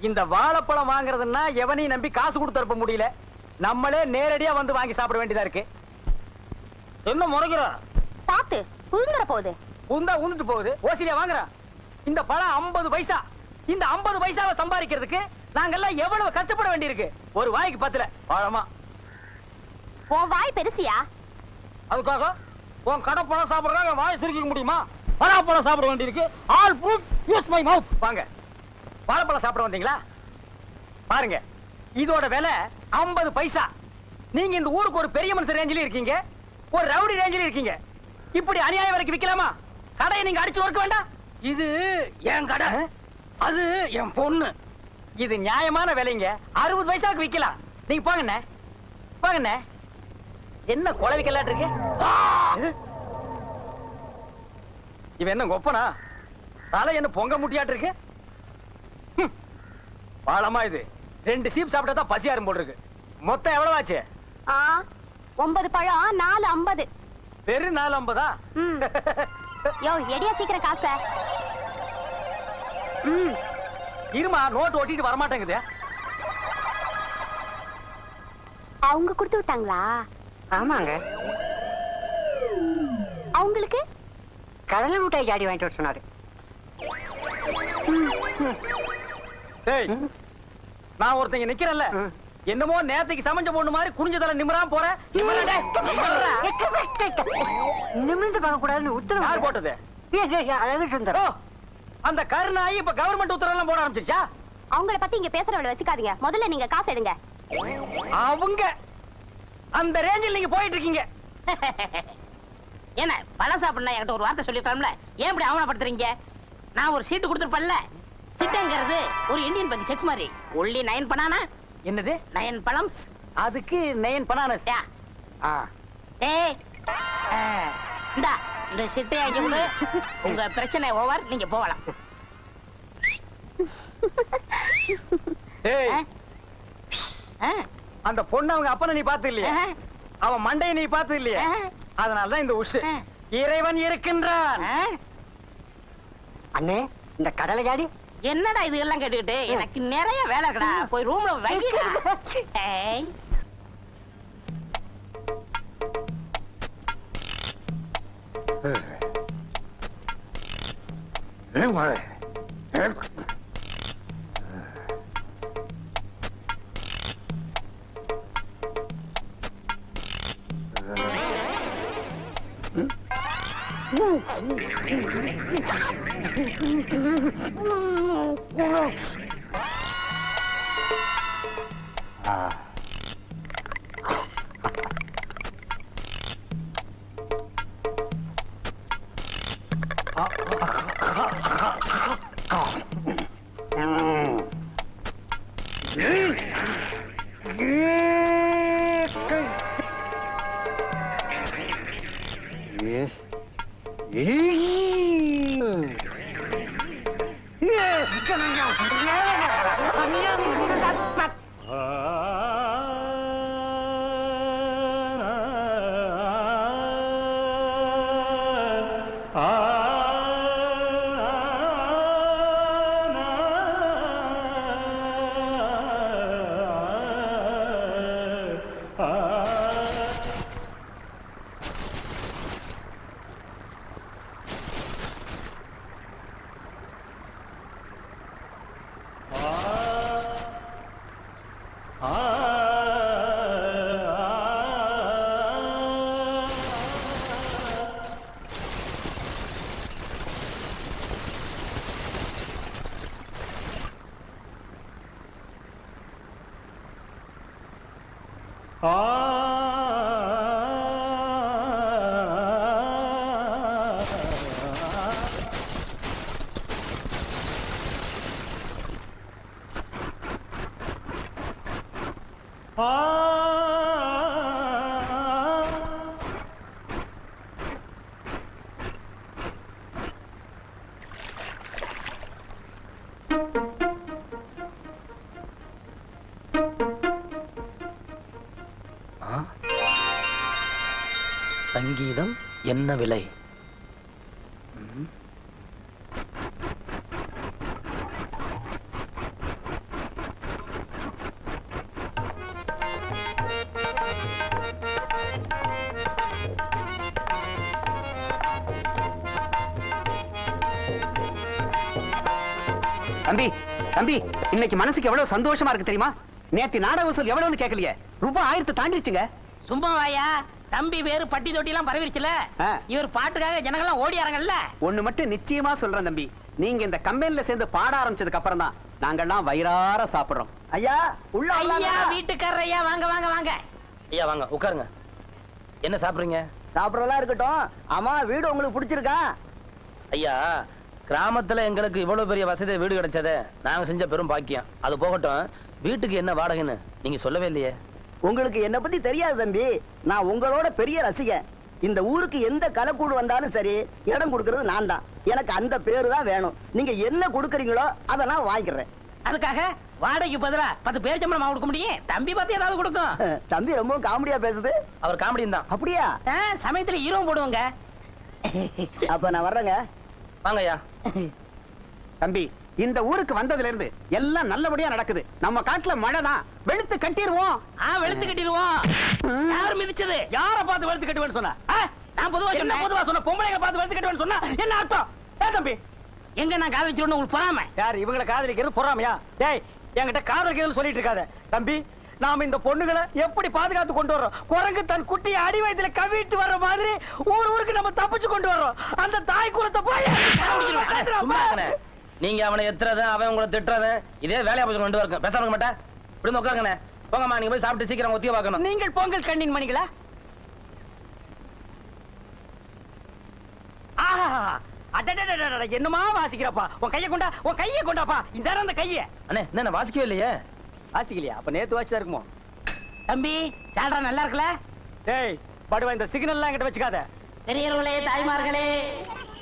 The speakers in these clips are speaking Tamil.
இந்த வாழைப்பழம் வாங்குறதுன்னா எவனையும் நம்பி காசு கொடுத்து அனுப்ப முடியல. நம்மளே நேரடியா வந்து வாங்கி சாப்பிட வேண்டியதா இருக்கு. என்ன முறைகிற பாத்து புழுங்கற போகுது. உந்தா உந்துட்டு போகுது. ஓசிலியா வாங்குறான் இந்த பழம் 50 பைசா. இந்த 50 பைசாவை சம்பாதிக்கிறதுக்கு நாங்கெல்லாம் எவ்வளவு கஷ்டப்பட வேண்டியிருக்கு. ஒரு வாய்க்கு பத்துல. பழமா உன் வாய் பெருசியா? அதுக்காக உன் கடை பழம் சாப்பிடுறாங்க வாய் சுருக்கிக்க முடியுமா? பழம் சாப்பிட வேண்டியிருக்கு. All food use my mouth வாங்க. வாழைப்பழம் சாப்பிட வந்தீங்களா? பாருங்க இதோட விலை 50 பைசா. நீங்க இந்த ஊருக்கு ஒரு பெரிய மனுஷன் ரேஞ்சில இருக்கீங்க ஒரு ரவுடி ரேஞ்சில இருக்கீங்க. இப்படி அநியாயம் வரைக்கும் விக்கலாமா? கடையை நீங்க அடிச்சு ஒர்க்க வேண்டாம். இது என் கடை. அது என் பொண்ணு. இது நியாயமான விலைங்க. அறுபது பைசாக்கு விக்கலாம். நீங்க போங்கண்ணே போங்கண்ணே என்ன கொலை விக்கலாட்டு இருக்கு? இவன் என்ன கொப்பனா தலை என்ன பொங்க முட்டியாட்டு இருக்கு. பாலமா இது. ரெண்டு சீப் சாப்பிட்டா தான் பசி ஆரும் போல் இருக்கு. மொத்தம் எவ்வளவு ஆச்சு ஆ ஒன்பது பழம் நாலு ஐம்பது. வெறும் நாலு ஐம்பதா. யோ எடியா சீக்கிரம் காச. ம். இருமா நோட்டு ஒட்டிட்டு வரமாட்டேங்குது. அவங்க கொடுத்து விட்டாங்களா? ஆமாங்க. அவங்களுக்கு? கடலை மிட்டாய் ஜாடி வாங்கிட்டு வர சொன்னாரு. டேய் நான் ஒருத்தங்க நிக்கிறேன்ல. என்னமோ நேத்துக்கு சமைஞ்ச பொண்ணு மாதிரி குனிஞ்ச தலை நிமிராம போற. நிமிர்ந்து பார்க்க கூடாதுன்னு உத்தரவு யார் போட்டது? அழகு ஓ, சுந்தரம் அந்த கருணாயி இப்ப கவர்மெண்ட் உத்தரவு எல்லாம் போட ஆரம்பிச்சிருச்சா? அவங்கள பத்தி இங்க பேசுறவள வச்சுக்காதீங்க. முதல்ல நீங்க காசு எடுங்க. அவங்க அந்த ரேஞ்சில் நீங்க போயிட்டு இருக்கீங்க என்ன பழம் சாப்பிடணும் என்கிட்ட ஒரு வார்த்தை சொல்லிருக்கலாம்ல ஏன் இப்படி அவமானப்படுத்துறீங்க? நான் ஒரு சீட்டு கொடுத்துருப்பேன்ல. சிட்டங்கிறது ஒரு இந்தியன் பேங்க் செக் மாதிரி ஒல்லி நயன் பனானா? என்னது? நயன் பழம்ஸ். அதுக்கு நயன் பனானஸ். ஆ. ஆ, இந்தா இந்த சிட்டை அங்கே கொடு உங்க பிரச்சனை ஓவர் நீங்க போகலாம்? ஆ, அந்த பொண்ணு அவங்க அப்பனை நீ பார்த்து இல்லையா அவன் மண்டையை நீ பார்த்து இல்லையா ஆ. அதனால தான் இந்த உஷு. இறைவன் இருக்கின்றான். அண்ணே இந்த கடலை ஜாடி என்னடா இது எல்லாம் கேட்டுக்கிட்டு எனக்கு நிறைய வேலை இருக்கடா போய் ரூம்ல வைக்கடா ஏய் சங்கீதம் என்ன விலை? தம்பி தம்பி இன்னைக்கு மனசுக்கு எவ்வளவு சந்தோஷமா இருக்கு தெரியுமா? நேத்து நாடக வசூல் எவ்வளவு கேட்கலையே ரூபாய் ஆயிரத்தை தாண்டிடுச்சுங்க சும்மா தம்பி வேறு பட்டி தொட்டி எல்லாம் பரவிருச்சுல. இவர் பாட்டுக்காக ஜனங்கள்லாம் ஓடியாரங்கல்ல ஒண்ணு மட்டும் நிச்சயமா சொல்றேன் தம்பி. நீங்க இந்த கம்பெனில சேர்ந்து பாட ஆரம்பிச்சதுக்கு அப்புறம் தான் நாங்கெல்லாம் வயிறார சாப்பிடுறோம். ஐயா உள்ள ஐயா வீட்டுக்காரர் ஐயா வாங்க வாங்க வாங்க. ஐயா வாங்க உட்காருங்க. என்ன சாப்பிடுறீங்க? சாப்பிடறதெல்லாம் இருக்கட்டும். ஆமா வீடு உங்களுக்கு பிடிச்சிருக்கா? ஐயா கிராமத்துல எங்களுக்கு இவ்வளவு பெரிய வசதி வீடு கிடைச்சதே நாங்க செஞ்ச பெரும் பாக்கியம். அது போகட்டும். வீட்டுக்கு என்ன வாடகைன்னு நீங்க சொல்லவே இல்லையே. உங்களுக்கு என்ன பத்தி தெரியாது தம்பி. நான் உங்களோட பெரிய ரசிகன். இந்த ஊருக்கு எந்த கலைக்கூடு வந்தாலும் சரி இடம் கொடுக்கறது நான் தான். எனக்கு அந்த பேரு தான் வேணும். நீங்க என்ன கொடுக்குறீங்களோ அதை நான் வாங்கிக்கிறேன். அதுக்காக வாடகைக்கு பதிலா பத்து பேர் சம்பளம் கொடுக்க முடியும்? தம்பி பார்த்து ஏதாவது கொடுக்கும். தம்பி ரொம்ப காமெடியா பேசுது. அவர் காமெடியும் தான். அப்படியா? சமயத்துல ஈரம் போடுவாங்க. அப்ப நான் வர்றேங்க. வாங்க ஐயா தம்பி இந்த ஊருக்கு வந்ததுல இருந்து எல்லாம் நல்லபடியா நடக்குது. நம்ம காட்டுல மழை தான் வெளுத்து கட்டிடுவோம் ஆ வெளுத்து கட்டிடுவோம் யார் மிதிச்சது? யார பார்த்து வளர்த்து கட்டுவேன்னு சொன்னா? நான் பொதுவா என்ன சொன்னேன். பொதுவா சொன்ன? பொம்பளைங்க பார்த்து வளர்த்து கட்டுவேன்னு சொன்னா என்ன அர்த்தம்? ஏ தம்பி? எங்க நான் காது வச்சிருந்தேன் உங்களுக்கு பொறாம? யார் இவங்களை காதலிக்கிறது பொறாமையா? டேய் என்கிட்ட காதலிக்கிறதுன்னு சொல்லிட்டு இருக்காத. தம்பி நாம இந்த பொண்ணுகளை எப்படி பாதுகாத்து கொண்டு வர்றோம்? குரங்கு தன் குட்டியை அடி வயதுல கவிட்டு வர்ற மாதிரி ஊர் ஊருக்கு நம்ம தப்பிச்சு கொண்டு வர்றோம். அந்த தாய் குலத்தை போய். நீங்க அவனை எத்துறது அவன் உங்களை திட்டுறது இதே வேலையா போய் கொண்டு வரக்கும் பேச இருக்க மாட்டேன். இப்படி உட்காருங்கண்ணே. போங்கம்மா நீங்க போய் சாப்பிட்டு சீக்கிரம் ஒத்திய பார்க்கணும். நீங்கள் பொங்கல் கண்ணின் மணிகளா? என்னமா வாசிக்கிறப்பா? உன் கையை கொண்டா உன் கையை கொண்டாப்பா? இந்த அந்த கையை. அண்ணே என்ன வாசிக்கவே இல்லையே? வாசிக்கலையா? அப்ப நேத்து வாசிச்சா இருக்குமோ? தம்பி சால்ரா நல்லா இருக்குல்ல டேய் படுவா இந்த சிக்னல்லாம் என்கிட்ட வச்சுக்காத. பெரியவர்களே தாய்மார்களே.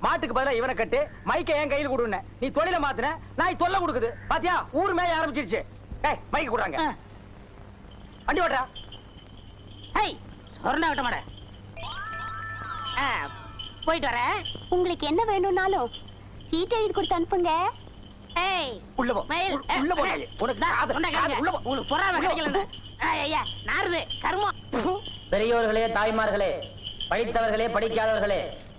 மாட்டுக்கு பதிலா இவனை கட்டு மைக்க என் கையில் கொடுன்னு. நீ தொழில மாத்துன நாய் தொல்லை கொடுக்குது. பாத்தியா? ஊர் மேய ஆரம்பிச்சிருச்சு. மைக்க கொடுறாங்க. வண்டி ஓட்டுறா ஹை சொர்ணா விட்ட மாட போயிட்டு வரேன். உங்களுக்கு என்ன வேணும்னாலும் சீட் எழுதி கொடுத்து அனுப்புங்க. ஏய் உள்ள போ. மயில் உள்ள- போ. உனக்கு. உள்ள போ. உங்களுக்கு பொறாம. கிடைக்கல ஐயா நாருது கர்மம். பெரியோர்களே தாய்மார்களே படித்தவர்களே படிக்காதவர்களே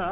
ஏய்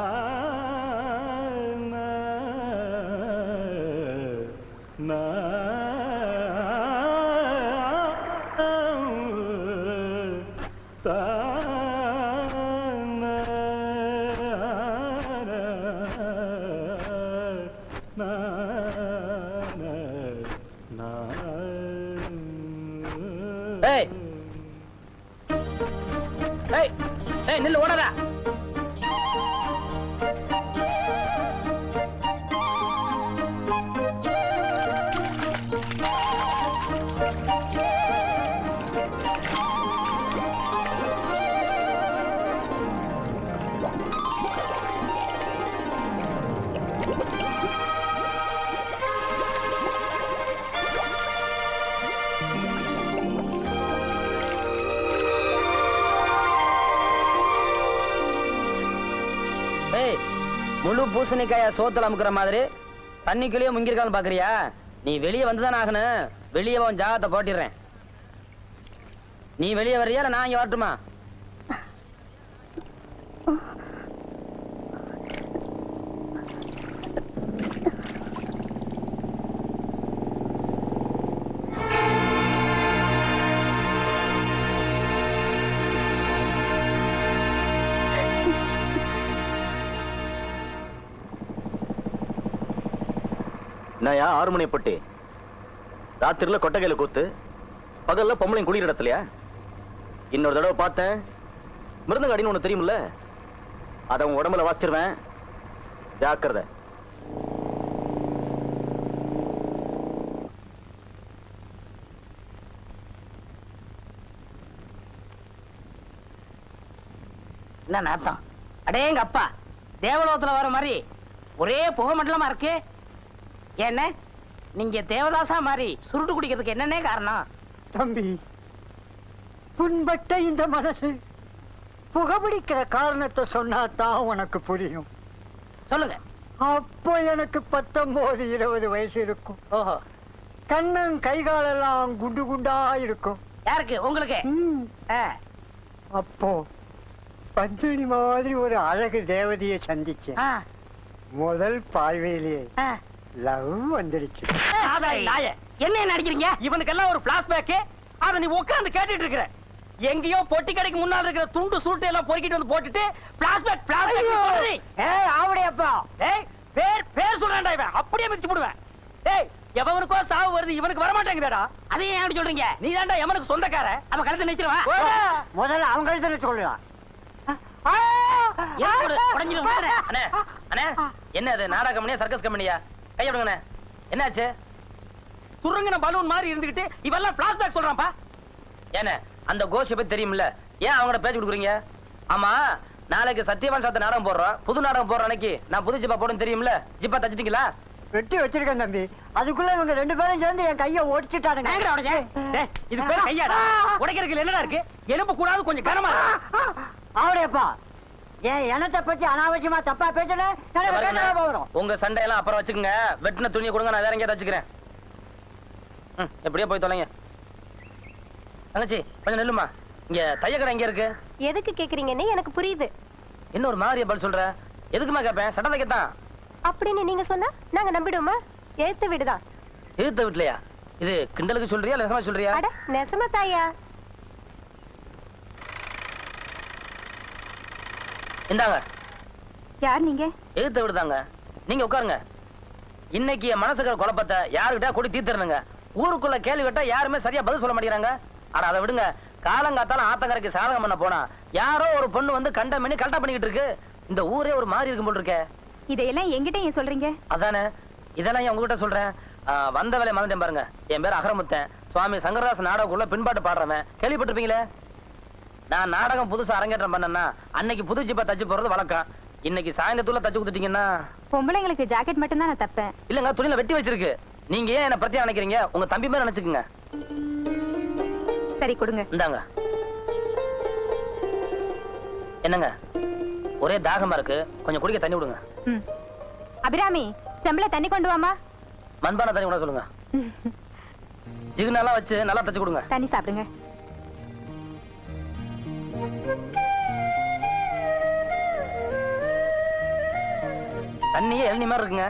பூசணிக்காய சோத்துல அமுக்கிற மாதிரி தண்ணிக்குள்ளேயே முங்கிருக்கான்னு பாக்குறியா? நீ வெளியே வந்துதானே ஆகணும். வெளியே உன் ஜாகத்தை போட்டிடுறேன். நீ வெளியே வர்றியா நான் இங்க வரட்டுமா? நான் ஆறு மணி பட்டி? ராத்திரில கொட்டகையில கூத்து. பகல்ல பொம்பளையும் குடிக்கிற இடத்துலயா? இன்னொரு தடவை பார்த்தேன். மிருந்தங்க அடின்னு ஒண்ணு தெரியுமில்ல? அதை உன் உடம்புல வாசிச்சிருவேன். ஜாக்கிரதை. என்ன நாத்தம் அடேங்க அப்பா தேவலோகத்துல வர மாதிரி ஒரே புகை மண்டலமா இருக்கு? என்ன? நீங்க தேவதாசா மாதிரி சுருட்டு குடிக்கிறதுக்கு என்னன்னே காரணம்? தம்பி புண்பட்ட இந்த மனசு புகபிடிக்கிற காரணத்தை சொன்னா தான் உனக்கு புரியும். சொல்லுங்க. அப்போ எனக்கு பத்தொன்பது இருபது வயசு இருக்கும். ஓஹோ. கண்ணன் கை காலெல்லாம் குண்டு குண்டா இருக்கும். யாருக்கு? உங்களுக்கு? அப்போ பத்மினி மாதிரி ஒரு அழகு தேவதையை சந்திச்சேன். ஆ, முதல் பார்வையிலேயே. ஆ. லவ் வந்துடுச்சு. என்ன நடிக்கிறீங்க இவனுக்கெல்லாம் ஒரு பிளாஷ்பேக் அத நீ உட்கார்ந்து கேட்டுட்டு இருக்கிற. எங்கேயோ பொட்டி கடைக்கு முன்னால இருக்கிற துண்டு சுருட்டு எல்லாம் பொறுக்கிட்டு வந்து போட்டுட்டு பிளாஷ்பேக் பிளாஷ்பேக் ஏய் ஆவடையப்பா. ஏய் பேர் பேர் சொல்றேன்டா இவன். அப்படியே மிதிச்சு போடுவேன் ஏய் எவனுக்கோ சாவு வருது இவனுக்கு வர மாட்டேங்குதேடா அதையும் ஏன் அப்படி சொல்றீங்க? நீ தான்டா எவனுக்கு சொந்தக்கார? அவ கழுத்தை நினைச்சிருவா முதல்ல சொல்லலாம் உடஞ்சிரும் அண்ணே அண்ணே என்ன அது நாடக கம்பெனியா சர்க்கஸ் கம்பெனியா கைய விடுங்கண்ணே என்னாச்சு சுருங்கின பலூன் மாதிரி இருந்துகிட்டு இவெல்லாம் பிளாஷ்பேக் சொல்றான்ப்பா ஏண்ணே அந்த கோஷை பத்தி தெரியும்ல ஏன் அவங்கள பேச்சு கொடுக்குறீங்க ஆமா நாளைக்கு சத்யவான் சாத்த நாடகம் போடுறோம் புது நாடகம் போடுற அன்னைக்கு நான் புது ஜிப்பா போடுன்னு தெரியும்ல ஜிப்பா தச்சிட்டீங்களா வெட்டி வச்சிருக்கேன் தம்பி அதுக்குள்ள இவங்க ரெண்டு பேரும் சேர்ந்து என் கைய ஒடிச்சிட்டானுங்க இது பேர் கையாடா உடைக்கிறதுக்கு என்னடா இருக்கு எலும்பு கூடாது கொஞ்சம் கனமா இருக்கு. ஆவடையப்பா என் இனத்தை பத்தி அனாவசியமா தப்பா வரும் உங்க சண்டையெல்லாம் அப்புறம் வச்சுக்கோங்க. வெட்டின துணியை கொடுங்க நான் வேற எங்கேயா தச்சுக்கிறேன் ம், எப்படியோ போய் தொலைங்க. தங்கச்சி கொஞ்சம் நில்லுமா? இங்க தையக்கடை எங்க இருக்கு? எதுக்கு கேக்குறீங்கன்னு எனக்கு புரியுது. என்ன ஒரு மாதிரியா பதில் சொல்ற? எதுக்குமா கேட்பேன் சட்டை தைக்கத்தான் அப்படின்னு நீங்க சொன்னா நாங்க நம்பிடுவோமா? எழுத்து விடுதான். எதிர்த்த வீட்லயா? இது கிண்டலுக்கு சொல்றியா நெசமா சொல்றியா? அட நெசமா தாயா? இந்தாங்க. யார் நீங்க? எதிர்த்த விடுதாங்க. நீங்க உட்காருங்க. இன்னைக்கு என் மனசுக்கிற குழப்பத்தை யாருக்கிட்ட கூடி தீர்த்துறனுங்க ஊருக்குள்ள கேள்வி கேட்டா யாருமே சரியா பதில் சொல்ல மாட்டேங்கிறாங்க. ஆனா அதை விடுங்க. காலங்காத்தால ஆத்தங்கரைக்கு சாதகம் பண்ண போனா யாரோ ஒரு பொண்ணு வந்து கண்ட பண்ணி கரெக்டா பண்ணிக்கிட்டு இருக்கு. இந்த ஊரே ஒரு மாதிரி இருக்கும் போல் இருக்கே. இதையெல்லாம் எங்கிட்ட ஏன் சொல்றீங்க? அதானே? இதெல்லாம் ஏன் உங்ககிட்ட சொல்றேன்? வந்த வேலையை மறந்துட்டேன் பாருங்க. என் பேர் அகரமுத்தன். சுவாமி சங்கரதாஸ் நாடகக்குள்ள பின்பாட்டு பாடுறவன். கேள்விப்பட்டிருப்பீங்களே? நான் நாடகம் புதுசா அரங்கேற்றம் பண்ணேன்னா அன்னைக்கு புது ஜிப்பா தச்சு போறது வழக்கம். இன்னைக்கு சாயந்தரத்துல தச்சு கொடுத்துட்டீங்கன்னா. பொம்பளைங்களுக்கு ஜாக்கெட் மட்டும் தான் நான் தப்பேன். இல்லங்க துணியில வெட்டி வச்சிருக்கு. நீங்க ஏன் என்ன பிரத்தியா நினைக்கிறீங்க உங்க தம்பி மேல நினைச்சுக்குங்க. சரி கொடுங்க. இந்தாங்க. என்னங்க? ஒரே தாகமா இருக்கு. கொஞ்சம் குடிக்க தண்ணி விடுங்க. அபிராமி செம்பல தண்ணி கொண்டு வாமா மண்பான தண்ணி கூட சொல்லுங்க. ஜிகுனெல்லாம் வச்சு நல்லா தச்சு கொடுங்க. தண்ணி சாப்பிடுங்க. தண்ணியே இளநி மாதிரி இருக்குங்க.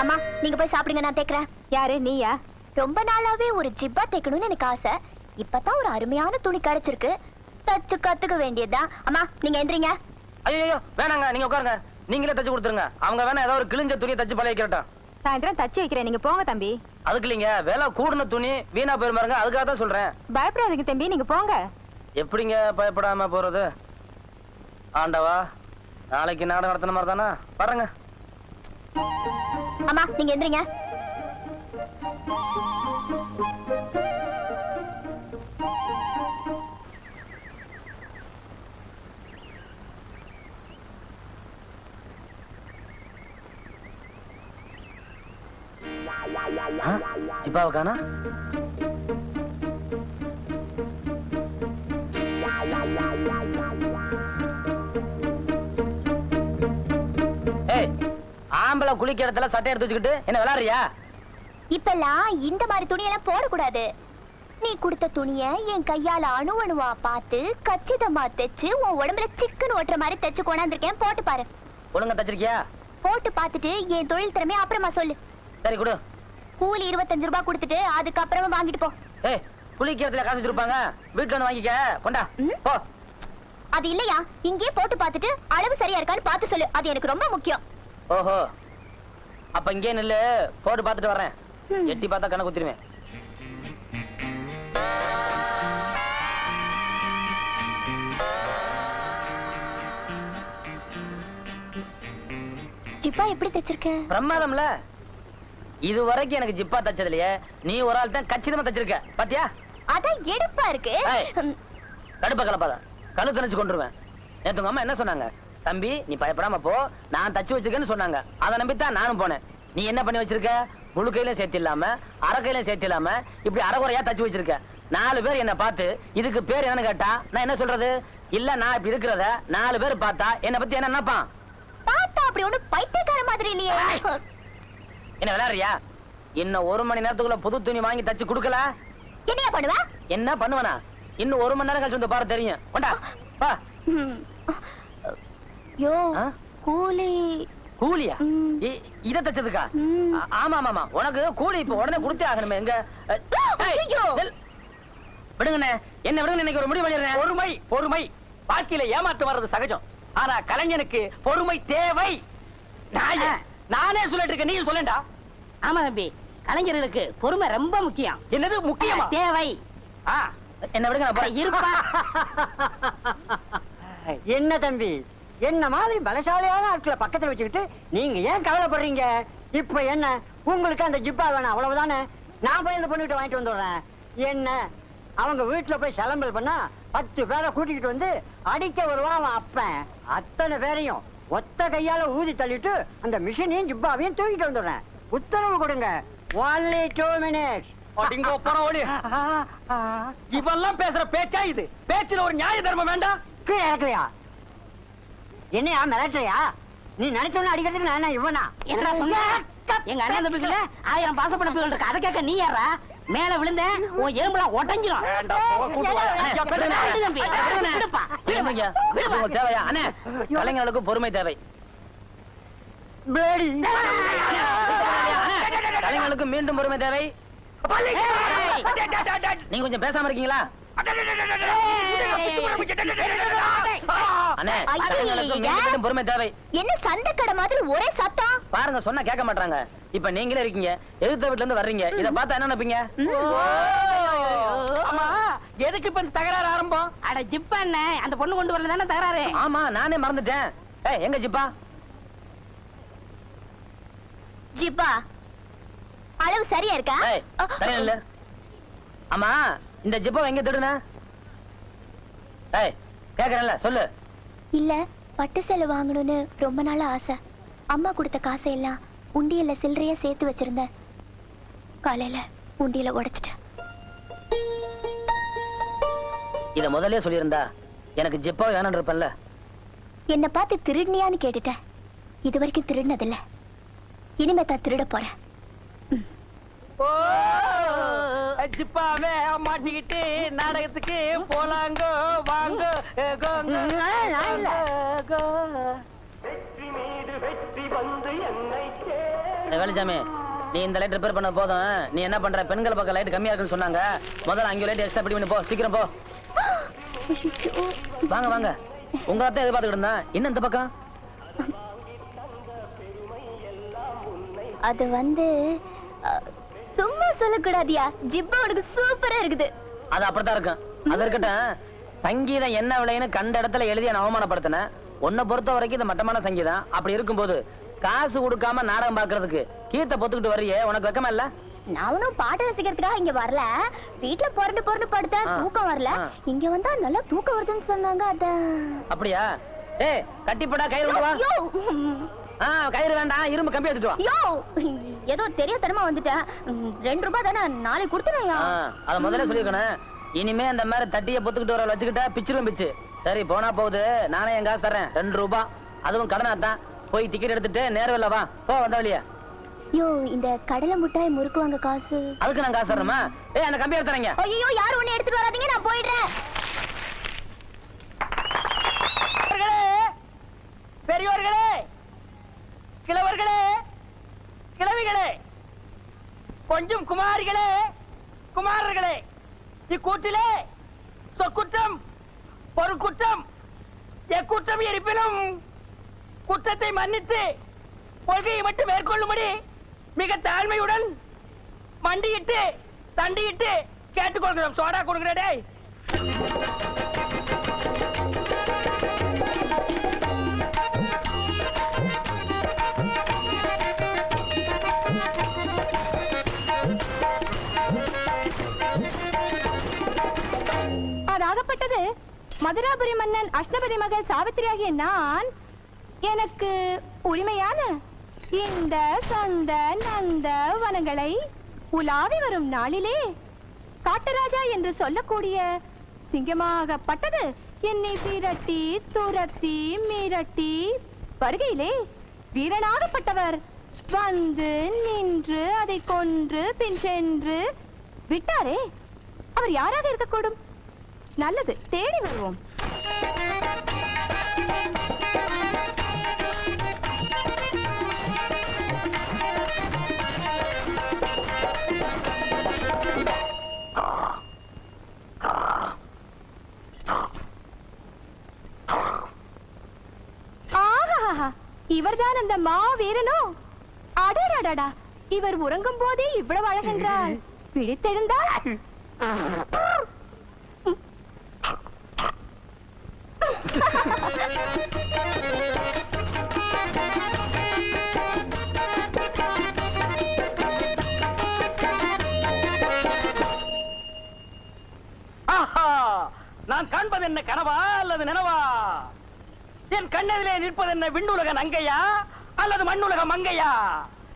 அம்மா நீங்க போய் சாப்பிடுங்க நான் தேக்கிறேன். யாரு நீயா? ரொம்ப நாளாவே ஒரு ஜிப்பா தைக்கணும்னு எனக்கு ஆசை. இப்பதான் ஒரு அருமையான துணி கிடைச்சிருக்கு. தச்சு கத்துக்க வேண்டியதுதான். அம்மா நீங்க எந்திரிங்க. ஐயோ வேணாங்க நீங்க உட்காருங்க. நீங்களே தச்சு கொடுத்துருங்க. அவங்க வேணா ஏதாவது ஒரு கிழிஞ்ச துணியை தச்சு பழைய கேட்டோம் சாயந்தரம் தச்சு வைக்கிறேன். நீங்க போங்க தம்பி. அதுக்கு இல்லைங்க விலை கூடுன துணி வீணா போயிருமாருங்க அதுக்காக தான் சொல்றேன். பயப்படாதீங்க தம்பி நீங்க போங்க. எப்படிங்க பயப்படாம போறது? ஆண்டவா நாளைக்கு நாடகம் நடத்தின மாதிரி தானா? பாருங்க அம்மா நீங்க எந்திரிங்க. ஏய் ஆம்பளை குளிக்கிற இடத்துல சட்டை எடுத்து வச்சுக்கிட்டு என்ன விளையாடுறியா? இப்பெல்லாம் இந்த மாதிரி துணியெல்லாம் போடக்கூடாது. நீ கொடுத்த துணிய என் கையால அணு அணுவா பார்த்து கச்சிதமா தைச்சு உன் உடம்புல சிக்கன் ஓட்டுற மாதிரி தைச்சு கொண்டாந்துருக்கேன். போட்டு பாரு. ஒழுங்கா தச்சிருக்கியா? போட்டு பார்த்துட்டு என் தொழில் திறமைய அப்புறமா சொல்லு. சரி கொடு. கூலி இருபத்தஞ்சு ரூபாய் கொடுத்துட்டு அதுக்கப்புறமா வாங்கிட்டு போ. ஏய் குளிக்கிறதுல காசு வச்சிருப்பாங்க. வீட்டுல வந்து வாங்கிக்க. கொண்டா. போ. அது இல்லையா? இங்கேயே போட்டு பார்த்துட்டு அளவு சரியா இருக்கான்னு பார்த்து சொல்லு. அது எனக்கு ரொம்ப முக்கியம். ஓஹோ. அப்ப இங்கே நில்லு. போட்டு பார்த்துட்டு வர்றேன். ம். எட்டி பார்த்தா கணக்கு குத்திருவேன். ஜிப்பா எப்படி தைச்சிருக்க? பிரமாதம்ல. இது வரைக்கும் எனக்கு ஜிப்பா தச்சதுலயே நீ ஒரு ஆள் தான் கச்சிதமா தச்சிருக்க. பாத்தியா? அதான் எடுப்பா இருக்கு. கடுப்ப கலப்பாத. கழு தணிச்சு கொண்டுருவேன் நேத்து உங்க அம்மா என்ன சொன்னாங்க? தம்பி நீ பயப்படாம போ. நான் தச்சு வச்சிருக்கேன்னு சொன்னாங்க. அதை நம்பித்தான் நானும் போனேன். நீ என்ன பண்ணி வச்சிருக்க? முழு கையில சேர்த்து இல்லாம அரை கையில சேர்த்து இல்லாம இப்படி அரைகுறையா தச்சு வச்சிருக்க. நாலு பேர் என்ன பார்த்து இதுக்கு பேர் என்னன்னு கேட்டா நான் என்ன சொல்றது? இல்ல நான் இப்படி இருக்கிறத நாலு பேர் பார்த்தா என்ன பத்தி என்ன நினைப்பான்? பார்த்தா அப்படி ஒண்ணு பைத்தியக்கார மாதிரி இல்லையே. என்ன விளையாடுறியா? இன்னும் ஒரு மணி நேரத்துக்குள்ள புது துணி வாங்கி தச்சு கொடுக்கல? என்னையா பண்ணுவ? என்ன பண்ணுவனா? இன்னும் ஒரு மணி நேரம் கழிச்சு வந்து பாரு தெரியும். கொண்டா வா. யோ? கூலி. கூலியா? இத தச்சதுக்கா? ஆமா ஆமா ஆமா உனக்கு கூலி இப்ப உடனே கொடுத்தே ஆகணுமே. எங்க. விடுங்கண்ணே. என்ன விடுங்க இன்னைக்கு ஒரு முடிவு பண்ணிடுறேன். பொறுமை பொறுமை. வாழ்க்கையில ஏமாத்து வர்றது சகஜம். ஆனா கலைஞனுக்கு பொறுமை தேவை. நானே சொல்லிட்டு இருக்கேன். நீ சொல்லேன்டா ஆமா தம்பி. கலைஞர்களுக்கு பொறுமை ரொம்ப முக்கியம். என்னது முக்கியமா? தேவை. ஆ, என்ன விடுங்க. இருப்பா. என்ன தம்பி? என்ன மாதிரி பலசாலியான ஆட்களை பக்கத்துல வச்சுக்கிட்டு நீங்க ஏன் கவலைப்படுறீங்க? இப்ப என்ன? உங்களுக்கு அந்த ஜிப்பா வேணும் அவ்வளவுதானே? நான் போய் இந்த பொண்ணுகிட்ட வாங்கிட்டு வந்துடுறேன். என்ன? அவங்க வீட்டுல போய் சலம்பல் பண்ணா பத்து பேரை கூட்டிக்கிட்டு வந்து அடிக்க வருவான் அவன் அப்பன். அத்தனை பேரையும் ஒத்த கையால ஊதி தள்ளிட்டு அந்த மிஷினையும் ஜிப்பாவையும் தூக்கிட்டு வந்துடுறேன். உத்தரவு கொடுங்க. ஒன்லி டூ மினிட்ஸ் அடிங்கோ போன ஓடி இவெல்லாம் பேசுற பேச்சா இது? பேச்சுல ஒரு நியாய தர்மம் வேண்டாம் கீழே இறக்கலையா என்னையா மிரட்டுறியா? நீ நினைச்சோன்னு அடிக்கிறதுக்கு நான் என்ன இவனா? என்னடா சொன்ன? எங்க அண்ணன் தம்பிக்குள்ள ஆயிரம் பாசப்பட பிள்ளைகள் இருக்கு. அதை கேட்க நீ யாரா மேல விழுந்த உன் எலும்புலாம் உடஞ்சிரும் தேவையா? அண்ணே கலைஞர்களுக்கு பொறுமை தேவை. பிளேடி அண்ணே, கலைஞர்களுக்கு மீண்டும் பொறுமை தேவை நீங்க கொஞ்சம் பேசாம இருக்கீங்களா பொறுமை தேவை என்ன சண்டைக்கடை மாதிரி ஒரே சத்தம் பாருங்க சொன்னா கேட்க மாட்டாங்க இப்ப நீங்களே இருக்கீங்க எதிர்த்த வீட்டுல இருந்து வர்றீங்க இத பார்த்தா என்ன நினைப்பீங்க எதுக்கு இப்ப இந்த தகராறு ஆரம்பம் அட ஜிப்பா அண்ணே அந்த பொண்ணு கொண்டு வரல தானே தகராறு ஆமா நானே மறந்துட்டேன் ஏய் எங்க ஜிப்பா ஜிப்பா அளவு சரியா இருக்கா? சரியா இல்ல. ஆமா இந்த ஜிப்பா எங்க திருடுன? ஏய் கேக்குறேன்ல சொல்லு. இல்ல பட்டு சேலை வாங்கணும்னு ரொம்ப நாளா ஆசை. அம்மா கொடுத்த காசை எல்லாம் உண்டியல்ல சில்லறையா சேர்த்து வச்சிருந்தேன். காலையில உண்டியல உடைச்சிட்டேன். இத முதல்லயே சொல்லியிருந்தா எனக்கு ஜிப்பா வேணும்னு இருப்பேன்ல. என்ன பார்த்து திருடினியான்னு கேட்டுட்டேன். இது வரைக்கும் திருடினதில்ல. இனிமே தான் திருட போறேன். ஓ ஜிப்பாவே மாட்டிக்கிட்டு நாடகத்துக்கு போலாங்கோ வாங்கோ. வேலுச்சாமி நீ இந்த லைட் ரிப்பேர் பண்ண போதும். நீ என்ன பண்ற? பெண்கள் பக்கம் லைட் கம்மியா இருக்குன்னு சொன்னாங்க. முதல்ல அங்கே லைட் எக்ஸ்ட்ரா பிடி பண்ணி போ. சீக்கிரம் போ. வாங்க வாங்க. உங்களை தான் எதிர்பார்த்துக்கிட்டு இருந்தேன். என்ன இந்த பக்கம்? அது வந்து சும்மா சொல்லக்கூடாதியா? ஜிப்பா உனக்கு சூப்பரா இருக்குது. அது அப்படித்தான் இருக்கும். அது இருக்கட்டும். சங்கீதம் என்ன விலைன்னு கண்ட இடத்துல எழுதி நான் அவமானப்படுத்தினேன். உன்னை பொறுத்த வரைக்கும் இது மட்டமான சங்கீதம். அப்படி இருக்கும்போது காசு கொடுக்காம நாடகம் பார்க்கிறதுக்கு கீர்த்த பொத்துக்கிட்டு வர்றியே உனக்கு வெக்கமா இல்ல? நானும் பாட்டு ரசிக்கிறதுக்காக இங்க வரல. வீட்ல புரண்டு புரண்டு படுத்தேன் ஆ. தூக்கம் வரல. இங்க வந்தா நல்லா தூக்கம் வருதுன்னு சொன்னாங்க அதான். அப்படியா? ஏய் கட்டிப்படா கயிறு வா. கயிறு வேண்டாம் இரும்பு கம்பி எடுத்துட்டு வா. யோ ஏதோ தெரியாதனமா வந்துட்டேன் ம், ரெண்டு ரூபாய் தானே நாளைக்கு கொடுத்துருவையா அத முதல்ல சொல்லிருக்கணும். இனிமே அந்த மாதிரி தட்டிய பொத்துக்கிட்டு வர வச்சுக்கிட்டா பிச்சிரும் பிச்சு. சரி போனா போகுது. நானே என் காசு தரேன் ரெண்டு ரூபாய். அதுவும் கடனா தான் போய் டிக்கெட் எடுத்துட்டு நேர்வெல்ல வா. போ வந்த வழியா. யோ இந்த கடலை முட்டாய் முறுக்குவாங்க காசு. அதுக்கு நான் காசு தரணுமா? ஏய் அந்த கம்பி எடுத்துறீங்க ஐயோ யாரும் ஒண்ணு எடுத்துட்டு வராதீங்க? நான் போயிடுறேன். பெரியோர்களே! கிழவர்களே கிழவிகளே கொஞ்சம் குமாரிகளே குமாரர்களே இக்கூற்றிலே சொற்குற்றம் பொருட்குற்றம் எக்குற்றம் இருப்பினும் குற்றத்தை மன்னித்து கொள்கையை மட்டும் மேற்கொள்ளும்படி மிக தாழ்மையுடன் மண்டியிட்டு தண்டியிட்டு கேட்டுக்கொள்கிறோம். சோடா கொடுக்கிறேன் கேட்டது? மதுராபுரி மன்னன் அஷ்டபதி மகள் சாவித்திரியாகிய நான் எனக்கு உரிமையான இந்த சொந்த நந்த வனங்களை உலாவி வரும் நாளிலே காட்டராஜா என்று சொல்லக்கூடிய சிங்கமாகப்பட்டது என்னை திரட்டி துரத்தி மிரட்டி வருகையிலே வீரனாகப்பட்டவர் வந்து நின்று அதை கொன்று பின் சென்று விட்டாரே. அவர் யாராக இருக்கக்கூடும்? நல்லது தேடி வருவோம். இவர்தான் அந்த மாவீரனோ? அடடடடா இவர் உறங்கும் போதே இவ்வளவு அழகென்றால் பிடித்தெழுந்தால்? நான் காண்பது என்ன கனவா அல்லது நினவா? என் கண்ணதிலே நிற்பது என்ன விண்ணுலக நங்கையா அல்லது மண்ணுலக மங்கையா?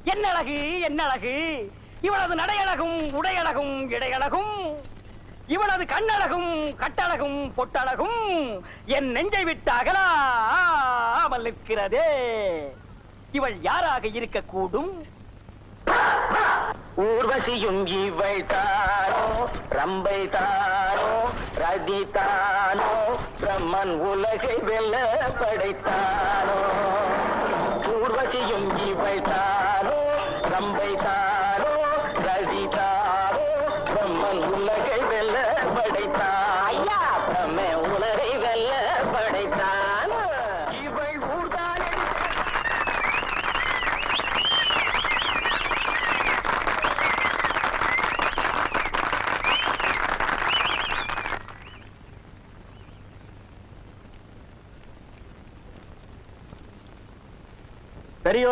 என்ன அழகு என்ன அழகு இவனது நடையழகும் உடையழகும் இடையழகும். இவனது கண்ணழகும் கட்டழகும் பொட்டழகும் என் நெஞ்சை விட்டு அகலாமல் நிற்கிறதே. இவள் யாராக இருக்கக்கூடும்? ஊர்வசியும் இவள் தானோ? ரம்பை தானோ? ரதி தானோ? பிரம்மன் உலகை வெல்ல படைத்தானோ? ஊர்வசியும் இவள் தானோ? ரம்பை தானோ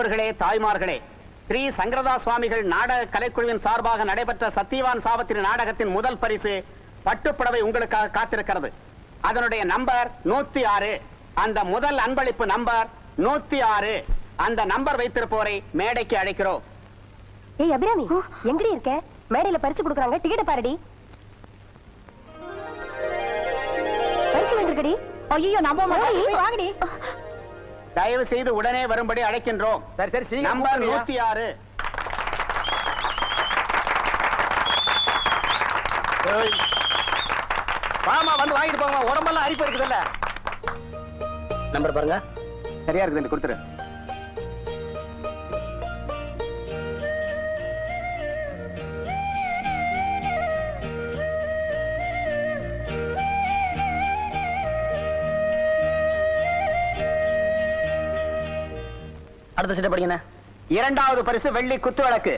பெரியோர்களே தாய்மார்களே ஸ்ரீ சங்கரதா சுவாமிகள் நாடக கலைக்குழுவின் சார்பாக நடைபெற்ற சத்தியவான் சாவத்திரி நாடகத்தின் முதல் பரிசு பட்டுப்புடவை உங்களுக்காக காத்திருக்கிறது. அதனுடைய நம்பர் நூத்தி ஆறு அந்த முதல் அன்பளிப்பு நம்பர் நூத்தி ஆறு அந்த நம்பர் வைத்திருப்போரை மேடைக்கு அழைக்கிறோம். ஏய் அபிராமி எங்கடி இருக்க? மேடையில பரிசு கொடுக்குறாங்க. டிக்கெட் பாருடி. பரிசு வந்திருக்கடி ஐயோ நம்ம வாங்கடி. தயவு செய்து உடனே வரும்படி அழைக்கின்றோம். சரி சரி நம்பர். நூத்தி ஆறு. வாமா வந்து வாங்கிட்டு போங்க உடம்பெல்லாம் அரிப்பு இருக்குதுல்ல. நம்பர் பாருங்க. சரியா இருக்குது கொடுத்துரு. அடுத்த சீட்டை படிங்கண்ணே இரண்டாவது பரிசு வெள்ளி குத்து விளக்கு